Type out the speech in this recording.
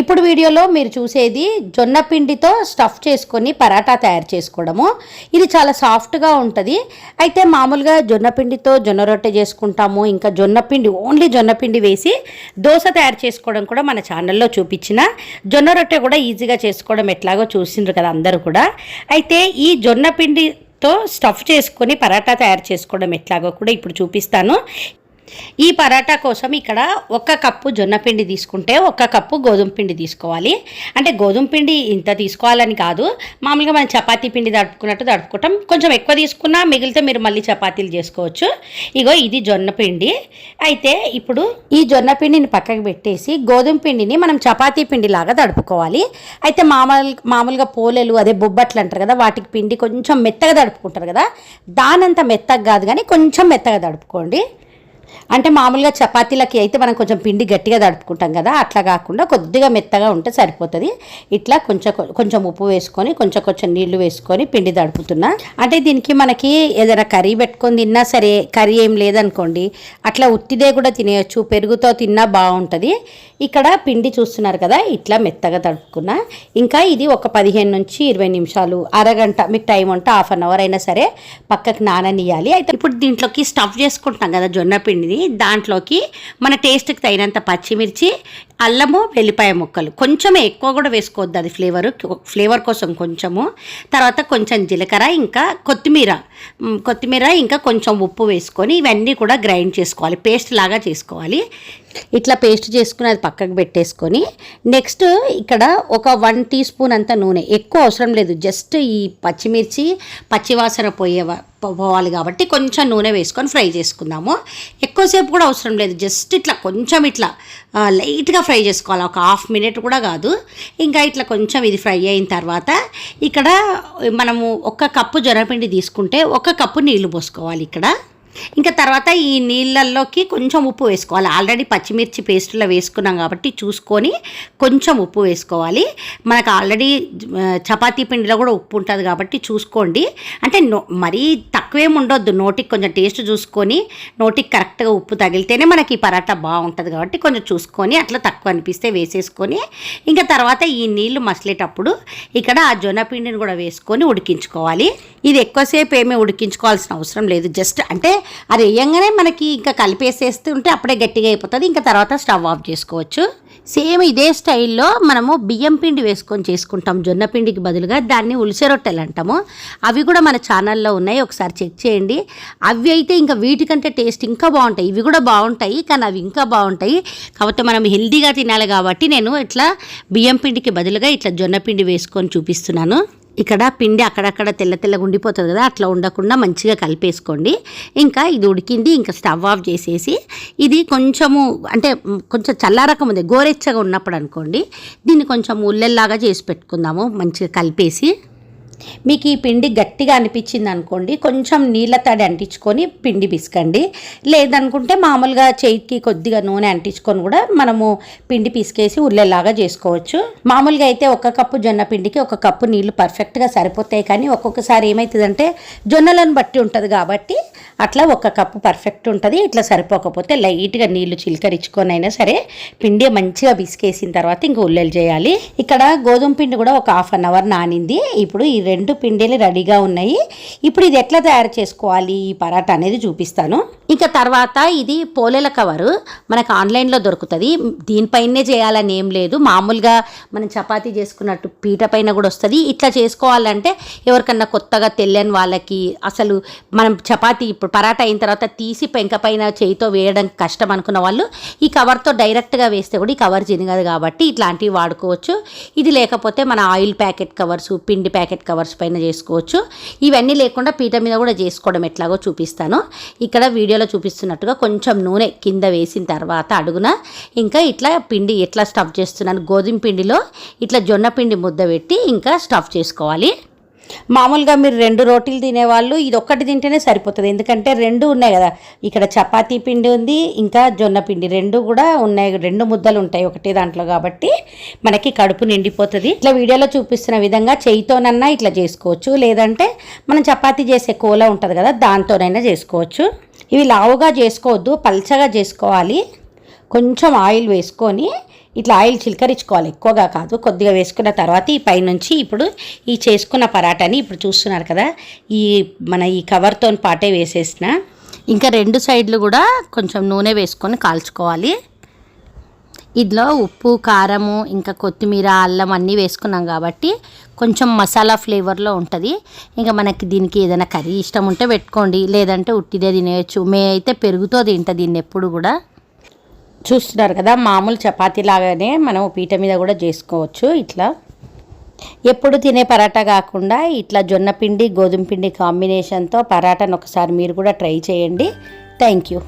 ఇప్పుడు వీడియోలో మీరు చూసేది జొన్న పిండితో స్టఫ్ చేసుకొని పరాటా తయారు చేసుకోవడము. ఇది చాలా సాఫ్ట్గా ఉంటుంది. అయితే మామూలుగా జొన్న పిండితో జొన్న రొట్టె చేసుకుంటాము. ఇంకా జొన్న పిండి ఓన్లీ జొన్న పిండి వేసి దోశ తయారు చేసుకోవడం కూడా మన ఛానల్లో చూపించిన. జొన్న రొట్టె కూడా ఈజీగా చేసుకోవడం ఎట్లాగో చూసిండ్రు కదా అందరూ కూడా. అయితే ఈ జొన్న పిండితో స్టఫ్ చేసుకొని పరాటా తయారు చేసుకోవడం ఎట్లాగో కూడా ఇప్పుడు చూపిస్తాను. ఈ పరాటా కోసం ఇక్కడ ఒక కప్పు జొన్న పిండి తీసుకుంటే ఒక కప్పు గోధుమ పిండి తీసుకోవాలి. అంటే గోధుమ పిండి ఇంత తీసుకోవాలని కాదు. మామూలుగా మనం చపాతీ పిండి తడుపుకున్నట్టు తడుపుకుంటాం. కొంచెం ఎక్కువ తీసుకున్నా మిగిలితే మీరు మళ్ళీ చపాతీలు చేసుకోవచ్చు. ఇగో ఇది జొన్న పిండి. అయితే ఇప్పుడు ఈ జొన్న పిండిని పక్కకు పెట్టేసి గోధుమ పిండిని మనం చపాతీ పిండి లాగా తడుపుకోవాలి. అయితే మామూలు మామూలుగా పోలేలు అదే బొబ్బట్లు అంటారు కదా వాటికి పిండి కొంచెం మెత్తగా తడుపుకుంటారు కదా దానంత మెత్తగా కాదు కానీ కొంచెం మెత్తగా తడుపుకోండి. అంటే మామూలుగా చపాతీలకి అయితే మనం కొంచెం పిండి గట్టిగా తడుపుకుంటాం కదా అట్లా కాకుండా కొద్దిగా మెత్తగా ఉంటే సరిపోతుంది. ఇట్లా కొంచెం కొంచెం ఉప్పు వేసుకొని కొంచెం కొంచెం నీళ్ళు వేసుకొని పిండి తడుపుతున్నా. అంటే దీనికి మనకి ఏదైనా కర్రీ పెట్టుకొని తిన్నా సరే కర్రీ ఏం లేదనుకోండి అట్లా ఉత్తిదే కూడా తినేయచ్చు పెరుగుతో తిన్నా బాగుంటుంది. ఇక్కడ పిండి చూస్తున్నారు కదా ఇట్లా మెత్తగా తడుపుకున్నా. ఇంకా ఇది ఒక పదిహేను నుంచి ఇరవై నిమిషాలు అరగంట మీకు టైం ఉంటే హాఫ్ అన్ అవర్ అయినా సరే పక్కకు నాననియాలి. అయితే ఇప్పుడు దీంట్లోకి స్టఫ్ చేసుకుంటాం కదా జొన్న పిండి. పిండిని దాంట్లోకి మన టేస్ట్కి తగినంత పచ్చిమిర్చి అల్లము వెల్లిపాయ ముక్కలు. కొంచెమే ఎక్కువ కూడా వేసుకోవద్దు అది ఫ్లేవర్ ఫ్లేవర్ కోసం కొంచెము. తర్వాత కొంచెం జీలకర్ర ఇంకా కొత్తిమీర. కొత్తిమీర ఇంకా కొంచెం ఉప్పు వేసుకొని ఇవన్నీ కూడా గ్రైండ్ చేసుకోవాలి. పేస్ట్ లాగా చేసుకోవాలి. ఇట్లా పేస్ట్ చేసుకుని అది పక్కకు పెట్టేసుకొని నెక్స్ట్ ఇక్కడ ఒక వన్ టీ స్పూన్ అంత నూనె. ఎక్కువ అవసరం లేదు. జస్ట్ ఈ పచ్చిమిర్చి పచ్చివాసన పోయే పోవాలి కాబట్టి కొంచెం నూనె వేసుకొని ఫ్రై చేసుకుందాము. ఎక్కువసేపు కూడా అవసరం లేదు. జస్ట్ ఇట్లా కొంచెం ఇట్లా లైట్గా ఫ్రై చేసుకోవాలి. ఒక హాఫ్ మినిట్ కూడా కాదు. ఇంకా ఇట్లా కొంచెం ఇది ఫ్రై అయిన తర్వాత ఇక్కడ మనము ఒక కప్పు జొరపిండి తీసుకుంటే ఒక కప్పు నీళ్ళు పోసుకోవాలి ఇక్కడ. ఇంకా తర్వాత ఈ నీళ్ళల్లోకి కొంచెం ఉప్పు వేసుకోవాలి. ఆల్రెడీ పచ్చిమిర్చి పేస్ట్లో వేసుకున్నాం కాబట్టి చూసుకొని కొంచెం ఉప్పు వేసుకోవాలి. మనకు ఆల్రెడీ చపాతీ పిండిలో కూడా ఉప్పు ఉంటుంది కాబట్టి చూసుకోండి. అంటే నో మరీ తక్కువేం ఉండొద్దు నోటికి కొంచెం టేస్ట్ చూసుకొని నోటికి కరెక్ట్గా ఉప్పు తగిలితేనే మనకి ఈ పరాటా బాగుంటుంది కాబట్టి కొంచెం చూసుకొని అట్లా తక్కువ అనిపిస్తే వేసేసుకొని ఇంకా తర్వాత ఈ నీళ్ళు మసలేటప్పుడు ఇక్కడ ఆ జొన్నపిండిని కూడా వేసుకొని ఉడికించుకోవాలి. ఇది ఎక్కువసేపు ఏమీ ఉడికించుకోవాల్సిన అవసరం లేదు. జస్ట్ అంటే అది వేయంగానే మనకి ఇంకా కలిపేసేస్తుంటే అప్పుడే గట్టిగా అయిపోతుంది. ఇంకా తర్వాత స్టవ్ ఆఫ్ చేసుకోవచ్చు. సేమ్ ఇదే స్టైల్లో మనము బియ్యం పిండి వేసుకొని చేసుకుంటాం. జొన్న పిండికి బదులుగా దాన్ని ఉలిసెరొట్టెలు అంటాము. అవి కూడా మన ఛానల్లో ఉన్నాయి. ఒకసారి చెక్ చేయండి. అవి అయితే ఇంకా వీటికంటే టేస్ట్ ఇంకా బాగుంటాయి. ఇవి కూడా బాగుంటాయి. కానీ అవి ఇంకా బాగుంటాయి. కాకపోతే మనం హెల్దీగా తినాలి కాబట్టి నేను ఇట్లా బియ్యం పిండికి బదులుగా ఇట్లా జొన్న పిండి వేసుకొని చూపిస్తున్నాను. ఇక్కడ పిండి అక్కడక్కడ తెల్ల తెల్లగా ఉండిపోతుంది కదా అట్లా ఉండకుండా మంచిగా కలిపేసుకోండి. ఇంకా ఇది ఉడికింది ఇంకా స్టవ్ ఆఫ్ చేసేసి ఇది కొంచెము అంటే కొంచెం చల్లారకం ఉంది గోరెచ్చగా ఉన్నప్పుడు అనుకోండి దీన్ని కొంచెం ఉల్లెల్లాగా చేసి పెట్టుకుందాము మంచిగా కలిపేసి. మీకు ఈ పిండి గట్టిగా అనిపించింది అనుకోండి కొంచెం నీళ్ళ తడి అంటించుకొని పిండి పిసకండి. లేదనుకుంటే మామూలుగా చేతికి కొద్దిగా నూనె అంటించుకొని కూడా మనము పిండి పిసికేసి ఉల్లెలాగా చేసుకోవచ్చు. మామూలుగా అయితే ఒక కప్పు జొన్న పిండికి ఒక కప్పు నీళ్ళు పర్ఫెక్ట్గా సరిపోతాయి. కానీ ఒక్కొక్కసారి ఏమవుతుందంటే జొన్నలను బట్టి ఉంటుంది కాబట్టి అట్లా ఒక కప్పు పర్ఫెక్ట్ ఉంటుంది. ఇట్లా సరిపోకపోతే లైట్గా నీళ్ళు చిలకరించుకొని అయినా సరే పిండి మంచిగా బిసికేసిన తర్వాత ఇంకా ఉల్లెలు చేయాలి. ఇక్కడ గోధుమ పిండి కూడా ఒక హాఫ్ అన్ అవర్ నానింది. ఇప్పుడు ఈ రెండు పిండిలు రెడీగా ఉన్నాయి. ఇప్పుడు ఇది ఎట్లా తయారు చేసుకోవాలి? ఈ పరాటా అనేది చూపిస్తాను. ఇంకా తర్వాత ఇది పోలేల కవరు మనకు ఆన్లైన్లో దొరుకుతుంది. దీనిపైనే చేయాలని ఏం లేదు. మామూలుగా మనం చపాతీ చేసుకున్నట్టు పీట పైన కూడా వస్తుంది. ఇట్లా చేసుకోవాలంటే ఎవరికన్నా కొత్తగా తెలియని వాళ్ళకి అసలు మనం చపాతీ ఇప్పుడు పరాటా అయిన తర్వాత తీసి పెంక పైన చేయితో వేయడం కష్టం అనుకున్న వాళ్ళు ఈ కవర్తో డైరెక్ట్గా వేస్తే కూడా ఈ కవర్ జినగదు కాబట్టి ఇట్లాంటివి వాడుకోవచ్చు. ఇది లేకపోతే మన ఆయిల్ ప్యాకెట్ కవర్స్ పిండి ప్యాకెట్ కవర్స్ పైన చేసుకోవచ్చు. ఇవన్నీ లేకుండా పీట మీద కూడా చేసుకోవడం ఎట్లాగో చూపిస్తాను. ఇక్కడ వీడియోలో చూపిస్తున్నట్టుగా కొంచెం నూనె కింద వేసిన తర్వాత అడుగున ఇంకా ఇట్లా పిండి ఎట్లా స్టఫ్ చేస్తున్నాను గోధుమ పిండిలో ఇట్లా జొన్న పిండి ముద్ద పెట్టి ఇంకా స్టఫ్ చేసుకోవాలి. మామూలుగా మీరు రెండు రోటీలు తినేవాళ్ళు ఇది ఒక్కటి తింటేనే సరిపోతుంది. ఎందుకంటే రెండు ఉన్నాయి కదా. ఇక్కడ చపాతీ పిండి ఉంది ఇంకా జొన్న పిండి రెండు కూడా ఉన్నాయి. రెండు ముద్దలు ఉంటాయి ఒకటే దాంట్లో కాబట్టి మనకి కడుపు నిండిపోతుంది. ఇట్లా వీడియోలో చూపిస్తున్న విధంగా చేయితోనన్నా ఇట్లా చేసుకోవచ్చు. లేదంటే మనం చపాతీ చేసే కోల ఉంటుంది కదా దాంతోనైనా చేసుకోవచ్చు. ఇవి లావుగా చేసుకోవద్దు పల్చగా చేసుకోవాలి. కొంచెం ఆయిల్ వేసుకొని ఇట్లా ఆయిల్ చిలకరించుకోవాలి. ఎక్కువగా కాదు కొద్దిగా వేసుకున్న తర్వాత ఈ పైనుంచి ఇప్పుడు ఈ చేసుకున్న పరాటాని ఇప్పుడు చూస్తున్నారు కదా ఈ మన ఈ కవర్తో పాటే వేసేసిన. ఇంకా రెండు సైడ్లు కూడా కొంచెం నూనె వేసుకొని కాల్చుకోవాలి. ఇందులో ఉప్పు కారము ఇంకా కొత్తిమీర అల్లం అన్నీ వేసుకున్నాం కాబట్టి కొంచెం మసాలా ఫ్లేవర్లో ఉంటుంది. ఇంకా మనకి దీనికి ఏదైనా కర్రీ ఇష్టం ఉంటే పెట్టుకోండి. లేదంటే ఉట్టిదే తినేయచ్చు. మే అయితే పెరుగుతో తింటా దీన్ని ఎప్పుడు కూడా. చూస్తున్నారు కదా మామూలు చపాతీ లాగానే మనం పీట మీద కూడా చేసుకోవచ్చు ఇట్లా. ఎప్పుడు తినే పరాటా కాకుండా ఇట్లా జొన్న పిండి గోధుమ పిండి కాంబినేషన్తో పరాటాను ఒకసారి మీరు కూడా ట్రై చేయండి. Thank you.